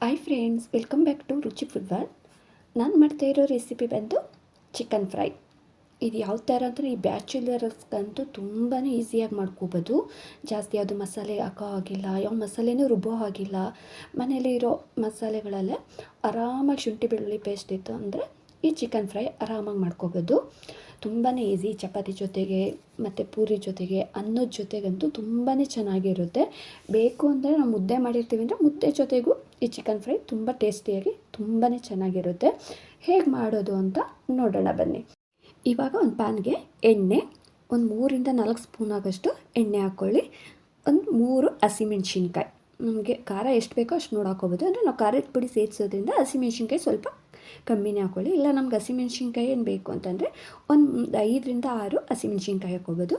Hi friends welcome back to Ruchi food ನಾನು ಮಾಡ್ತಾ ಇರೋ ರೆಸಿಪಿ ಬಂದು ಚಿಕನ್ ಫ್ರೈ ಇದು ಯಾವ ಥರ ಅಂದರೆ ಈ ಬ್ಯಾಚುಲರ್ಸ್ಗಂತೂ ತುಂಬಾ ಈಸಿಯಾಗಿ ಮಾಡ್ಕೋಬೋದು. ಜಾಸ್ತಿ ಯಾವುದು ಮಸಾಲೆ ಹಾಕೋ ಆಗಿಲ್ಲ ಯಾವ ಮಸಾಲೆನೂ ರುಬ್ಬೋ ಆಗಿಲ್ಲ ಮನೇಲಿ ಇರೋ ಮಸಾಲೆಗಳಲ್ಲೇ ಆರಾಮಾಗಿ ಶುಂಠಿ ಬೆಳ್ಳುಳ್ಳಿ ಪೇಸ್ಟ್ ಇತ್ತು ಅಂದರೆ ಈ ಚಿಕನ್ ಫ್ರೈ ಆರಾಮಾಗಿ ಮಾಡ್ಕೋಬೋದು. ತುಂಬಾ ಈಸಿ ಚಪಾತಿ ಜೊತೆಗೆ ಮತ್ತು ಪೂರಿ ಜೊತೆಗೆ ಅನ್ನದ ಜೊತೆಗಂತೂ ತುಂಬಾ ಚೆನ್ನಾಗಿರುತ್ತೆ. ಬೇಕು ಅಂದರೆ ನಾವು ಮುದ್ದೆ ಮಾಡಿರ್ತೀವಿ ಅಂದರೆ ಮುದ್ದೆ ಜೊತೆಗೂ ಈ ಚಿಕನ್ ಫ್ರೈ ತುಂಬ ಟೇಸ್ಟಿಯಾಗಿ ತುಂಬಾ ಚೆನ್ನಾಗಿರುತ್ತೆ. ಹೇಗೆ ಮಾಡೋದು ಅಂತ ನೋಡೋಣ ಬನ್ನಿ. ಇವಾಗ ಒಂದು ಪ್ಯಾನ್ಗೆ ಎಣ್ಣೆ, ಒಂದು ಮೂರಿಂದ ನಾಲ್ಕು ಸ್ಪೂನ್ ಆಗೋಷ್ಟು ಎಣ್ಣೆ ಹಾಕ್ಕೊಳ್ಳಿ ಒಂದು ಮೂರು ಹಸಿಮೆಣ್ಸಿನ್ಕಾಯಿ ನಮಗೆ ಖಾರ ಎಷ್ಟು ಬೇಕೋ ಅಷ್ಟು ನೋಡಿ ಹಾಕೋಬೋದು ಅಂದರೆ ನಾವು ಖಾರದ ಪುಡಿ ಸೇರಿಸೋದ್ರಿಂದ ಹಸಿಮೆಣ್ಸಿನ್ಕಾಯಿ ಸ್ವಲ್ಪ ಕಮ್ಮಿನೇ ಹಾಕ್ಕೊಳ್ಳಿ ಇಲ್ಲ ನಮ್ಗೆ ಹಸಿಮೆಣ್ಸಿನ್ಕಾಯಿ ಏನು ಬೇಕು ಅಂತಂದರೆ ಒಂದು ಐದರಿಂದ ಆರು ಹಸಿಮೆಣ್ಸಿನ್ಕಾಯಿ ಹಾಕ್ಕೋಬೋದು.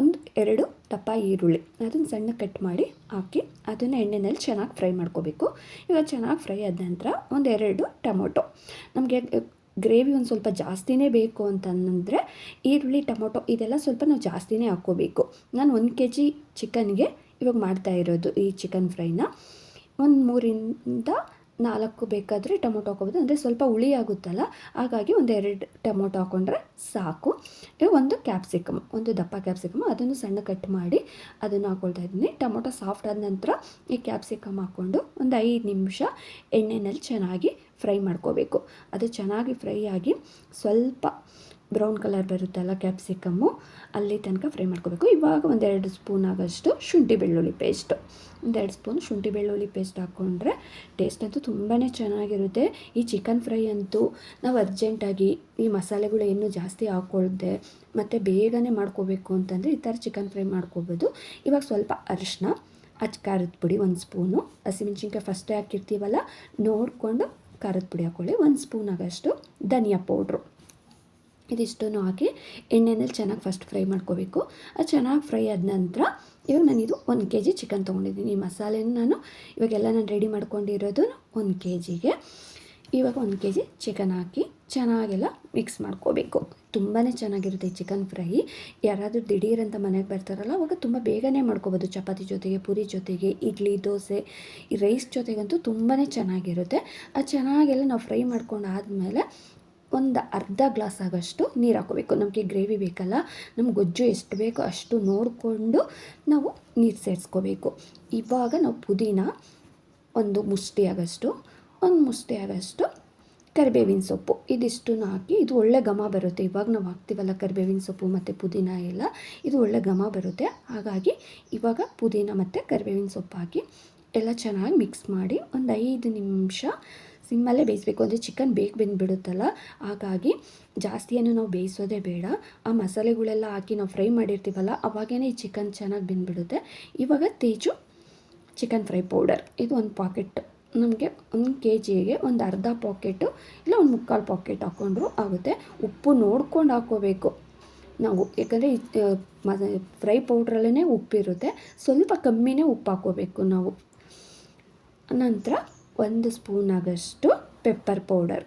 ಒಂದು, ಎರಡು ದಪ್ಪ ಈರುಳ್ಳಿ. ಅದನ್ನು ಸಣ್ಣ ಕಟ್ ಮಾಡಿ ಹಾಕಿ ಅದನ್ನು ಎಣ್ಣೆಯಲ್ಲಿ ಚೆನ್ನಾಗಿ ಫ್ರೈ ಮಾಡ್ಕೋಬೇಕು. ಇವಾಗ ಚೆನ್ನಾಗಿ ಫ್ರೈ ಆದ ನಂತರ ಒಂದೆರಡು ಟೊಮೊಟೊ. ನಮಗೆ ಗ್ರೇವಿ ಒಂದು ಸ್ವಲ್ಪ ಜಾಸ್ತಿನೇ ಬೇಕು ಅಂತಂದರೆ ಈರುಳ್ಳಿ, ಟೊಮೊಟೊ ಇದೆಲ್ಲ ಸ್ವಲ್ಪ ನಾವು ಜಾಸ್ತಿನೇ ಹಾಕ್ಕೋಬೇಕು. ನಾನು ಒಂದು ಕೆ ಜಿ ಚಿಕನ್ಗೆ ಇವಾಗ ಮಾಡ್ತಾ ಇರೋದು ಈ ಚಿಕನ್ ಫ್ರೈನ ಒಂದು ಮೂರಿಂದ ನಾಲ್ಕು ಬೇಕಾದರೆ ಟೊಮೊಟೊ ಹಾಕೋಬೋದು ಅಂದರೆ ಸ್ವಲ್ಪ ಹುಳಿ ಆಗುತ್ತಲ್ಲ, ಹಾಗಾಗಿ ಒಂದು ಎರಡು ಟೊಮೊಟೊ ಹಾಕ್ಕೊಂಡ್ರೆ ಸಾಕು. ಒಂದು ಕ್ಯಾಪ್ಸಿಕಮ್, ಒಂದು ದಪ್ಪ ಕ್ಯಾಪ್ಸಿಕಮ್, ಅದನ್ನು ಸಣ್ಣ ಕಟ್ ಮಾಡಿ ಅದನ್ನು ಹಾಕ್ಕೊಳ್ತಾ ಇದ್ದೀನಿ. ಟೊಮೊಟೊ ಸಾಫ್ಟ್ ಆದ ನಂತರ ಈ ಕ್ಯಾಪ್ಸಿಕಮ್ ಹಾಕ್ಕೊಂಡು ಒಂದು ಐದು ನಿಮಿಷ ಎಣ್ಣೆಯಲ್ಲಿ ಚೆನ್ನಾಗಿ ಫ್ರೈ ಮಾಡ್ಕೋಬೇಕು. ಅದು ಚೆನ್ನಾಗಿ ಫ್ರೈ ಆಗಿ ಸ್ವಲ್ಪ ಬ್ರೌನ್ ಕಲರ್ ಬರುತ್ತಲ್ಲ ಕ್ಯಾಪ್ಸಿಕಮ್ಮು ಅಲ್ಲಿ ತನಕ ಫ್ರೈ ಮಾಡ್ಕೋಬೇಕು. ಇವಾಗ ಒಂದೆರಡು ಸ್ಪೂನ್ ಆಗೋಷ್ಟು ಶುಂಠಿ ಬೆಳ್ಳುಳ್ಳಿ ಪೇಸ್ಟು ಒಂದೆರಡು ಸ್ಪೂನ್ ಶುಂಠಿ ಬೆಳ್ಳುಳ್ಳಿ ಪೇಸ್ಟ್ ಹಾಕ್ಕೊಂಡ್ರೆ ಟೇಸ್ಟ್ ಅಂತೂ ತುಂಬಾ ಚೆನ್ನಾಗಿರುತ್ತೆ. ಈ ಚಿಕನ್ ಫ್ರೈ ಅಂತೂ ನಾವು ಅರ್ಜೆಂಟಾಗಿ ಈ ಮಸಾಲೆಗಳು ಇನ್ನೂ ಜಾಸ್ತಿ ಹಾಕ್ಕೊಳ್ದೆ ಮತ್ತು ಬೇಗನೆ ಮಾಡ್ಕೋಬೇಕು ಅಂತಂದರೆ ಈ ಥರ ಚಿಕನ್ ಫ್ರೈ ಮಾಡ್ಕೋಬೋದು. ಇವಾಗ ಸ್ವಲ್ಪ ಅರಿಶಿನ ಅಚ್ಚ ಖಾರದ ಪುಡಿ ಒಂದು ಸ್ಪೂನು ಹಸಿಮೆಣ್ಸಿನ್ಕಾಯಿ ಫಸ್ಟೇ ಹಾಕಿರ್ತೀವಲ್ಲ ನೋಡಿಕೊಂಡು ಖಾರದ ಪುಡಿ ಹಾಕ್ಕೊಳ್ಳಿ ಒಂದು ಸ್ಪೂನ್ ಆಗೋಷ್ಟು ಧನಿಯಾ ಪೌಡ್ರು ಇದಿಷ್ಟನ್ನು ಹಾಕಿ ಎಣ್ಣೆನಲ್ಲಿ ಚೆನ್ನಾಗಿ ಫಸ್ಟ್ ಫ್ರೈ ಮಾಡ್ಕೋಬೇಕು. ಅದು ಚೆನ್ನಾಗಿ ಫ್ರೈ ಆದ ನಂತರ ಇವಾಗ ನಾನಿದು ಒಂದು ಕೆ ಜಿ ಚಿಕನ್ ತೊಗೊಂಡಿದ್ದೀನಿ. ಈ ಮಸಾಲೆನ ನಾನು ಇವಾಗೆಲ್ಲ ನಾನು ರೆಡಿ ಮಾಡ್ಕೊಂಡಿರೋದು ಒಂದು ಕೆ ಜಿಗೆ ಇವಾಗ ಒಂದು ಕೆ ಜಿ ಚಿಕನ್ ಹಾಕಿ ಚೆನ್ನಾಗೆಲ್ಲ ಮಿಕ್ಸ್ ಮಾಡ್ಕೋಬೇಕು. ತುಂಬಾ ಚೆನ್ನಾಗಿರುತ್ತೆ ಚಿಕನ್ ಫ್ರೈ ಯಾರಾದರೂ ದಿಢೀರಂತ ಮನೆಗೆ ಬರ್ತಾರಲ್ಲ, ಅವಾಗ ತುಂಬ ಬೇಗನೆ ಮಾಡ್ಕೋಬೋದು. ಚಪಾತಿ ಜೊತೆಗೆ, ಪೂರಿ ಜೊತೆಗೆ, ಇಡ್ಲಿ, ದೋಸೆ, ಈ ರೈಸ್ ಜೊತೆಗಂತೂ ತುಂಬಾ ಚೆನ್ನಾಗಿರುತ್ತೆ. ಅದು ಚೆನ್ನಾಗೆಲ್ಲ ನಾವು ಫ್ರೈ ಮಾಡ್ಕೊಂಡು ಆದಮೇಲೆ ಒಂದು ಅರ್ಧ ಗ್ಲಾಸ್ ಆಗೋಷ್ಟು ನೀರು ಹಾಕೋಬೇಕು ನಮಗೆ ಗ್ರೇವಿ ಬೇಕಲ್ಲ, ನಮ್ಗೆ ಗೊಜ್ಜು ಎಷ್ಟು ಬೇಕೋ ಅಷ್ಟು ನೋಡಿಕೊಂಡು ನಾವು ನೀರು ಸೇರಿಸ್ಕೋಬೇಕು. ಇವಾಗ ನಾವು ಪುದೀನ ಒಂದು ಮುಷ್ಟಿ ಆಗೋಷ್ಟು, ಒಂದು ಮುಷ್ಟಿ ಆಗೋಷ್ಟು ಕರಿಬೇವಿನ ಸೊಪ್ಪು. ಇದಿಷ್ಟು ಹಾಕಿ, ಇದು ಒಳ್ಳೆ ಘಮ ಬರುತ್ತೆ. ಇವಾಗ ನಾವು ಹಾಕ್ತೀವಲ್ಲ ಕರಿಬೇವಿನ ಸೊಪ್ಪು ಮತ್ತು ಪುದೀನ ಎಲ್ಲ, ಇದು ಒಳ್ಳೆ ಘಮ ಬರುತ್ತೆ. ಹಾಗಾಗಿ ಇವಾಗ ಪುದೀನ ಮತ್ತು ಕರಿಬೇವಿನ ಸೊಪ್ಪು ಹಾಕಿ, ಎಲ್ಲ ಚೆನ್ನಾಗಿ ಮಿಕ್ಸ್ ಮಾಡಿ ಒಂದು ಐದು ನಿಮಿಷ ಸಿಮ್ಮಲ್ಲೇ ಬೇಯಿಸಬೇಕು. ಅಂದರೆ ಚಿಕನ್ ಬೇಗ ಬೆಂದುಬಿಡುತ್ತಲ್ಲ? ಹಾಗಾಗಿ ಜಾಸ್ತಿಯನ್ನು ನಾವು ಬೇಯಿಸೋದೇ ಬೇಡ. ಆ ಮಸಾಲೆಗಳೆಲ್ಲ ಹಾಕಿ ನಾವು ಫ್ರೈ ಮಾಡಿರ್ತೀವಲ್ಲ ಅವಾಗೇ ಈ ಚಿಕನ್ ಚೆನ್ನಾಗಿ ಬೆಂದುಬಿಡುತ್ತೆ. ಇವಾಗ ತೇಜು ಚಿಕನ್ ಫ್ರೈ ಪೌಡರ್ ಇದು ಒಂದು ಪಾಕೆಟ್ ನಮಗೆ ಒಂದು ಕೆ ಜಿಗೆ ಒಂದು ಅರ್ಧ ಪಾಕೆಟು ಇಲ್ಲ ಒಂದು ಮುಕ್ಕಾಲು ಪಾಕೆಟ್ ಹಾಕ್ಕೊಂಡ್ರು ಆಗುತ್ತೆ. ಉಪ್ಪು ನೋಡ್ಕೊಂಡು ಹಾಕ್ಕೋಬೇಕು ನಾವು. ಯಾಕಂದರೆ ಫ್ರೈ ಪೌಡ್ರಲ್ಲೇ ಉಪ್ಪಿರುತ್ತೆ. ಸ್ವಲ್ಪ ಕಮ್ಮಿನೇ ಉಪ್ಪು ಹಾಕ್ಕೋಬೇಕು ನಾವು. ನಂತರ ಒಂದು ಸ್ಪೂನ್ ಆಗಷ್ಟು ಪೆಪ್ಪರ್ ಪೌಡರ್.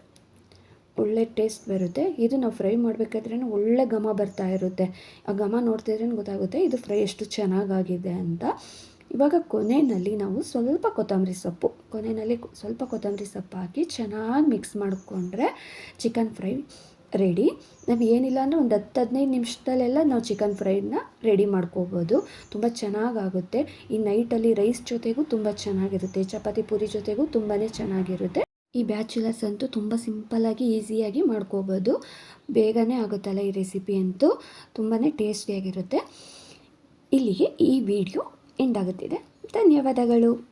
ಒಳ್ಳೆ ಟೇಸ್ಟ್ ಬರುತ್ತೆ. ಇದು ನಾವು ಫ್ರೈ ಮಾಡಬೇಕಾದ್ರೆ ಒಳ್ಳೆ ಘಮ ಬರ್ತಾ ಇರುತ್ತೆ. ಆ ಘಮ ನೋಡ್ತಿದ್ರೆ ಗೊತ್ತಾಗುತ್ತೆ ಇದು ಫ್ರೈ ಎಷ್ಟು ಚೆನ್ನಾಗಾಗಿದೆ ಅಂತ. ಇವಾಗ ಕೊನೆಯಲ್ಲಿ ನಾವು ಸ್ವಲ್ಪ ಕೊತ್ತಂಬರಿ ಸೊಪ್ಪು. ಕೊನೆಯಲ್ಲಿ ಸ್ವಲ್ಪ ಕೊತ್ತಂಬರಿ ಸೊಪ್ಪು ಹಾಕಿ ಚೆನ್ನಾಗಿ ಮಿಕ್ಸ್ ಮಾಡಿಕೊಂಡ್ರೆ ಚಿಕನ್ ಫ್ರೈ ರೆಡಿ ನಾವು ಏನಿಲ್ಲ ಅಂದರೆ ಒಂದು ಹತ್ತು ಹದಿನೈದು ನಿಮಿಷದಲ್ಲೆಲ್ಲ ನಾವು ಚಿಕನ್ ಫ್ರೈನ ರೆಡಿ ಮಾಡ್ಕೋಬೋದು. ತುಂಬ ಚೆನ್ನಾಗಾಗುತ್ತೆ. ಈ ನೈಟಲ್ಲಿ ರೈಸ್ ಜೊತೆಗೂ ತುಂಬ ಚೆನ್ನಾಗಿರುತ್ತೆ. ಚಪಾತಿ ಪೂರಿ ಜೊತೆಗೂ ತುಂಬಾ ಚೆನ್ನಾಗಿರುತ್ತೆ. ಈ ಬ್ಯಾಚುಲರ್ಸ್ ಅಂತೂ ತುಂಬ ಸಿಂಪಲ್ಲಾಗಿ ಈಸಿಯಾಗಿ ಮಾಡ್ಕೋಬೋದು. ಬೇಗನೆ ಆಗುತ್ತಲ್ಲ ಈ ರೆಸಿಪಿ ಅಂತೂ. ತುಂಬಾ ಟೇಸ್ಟಿಯಾಗಿರುತ್ತೆ ಇಲ್ಲಿಗೆ ಈ ವಿಡಿಯೋ ಎಂಡ್ ಆಗುತ್ತಿದೆ. ಧನ್ಯವಾದಗಳು.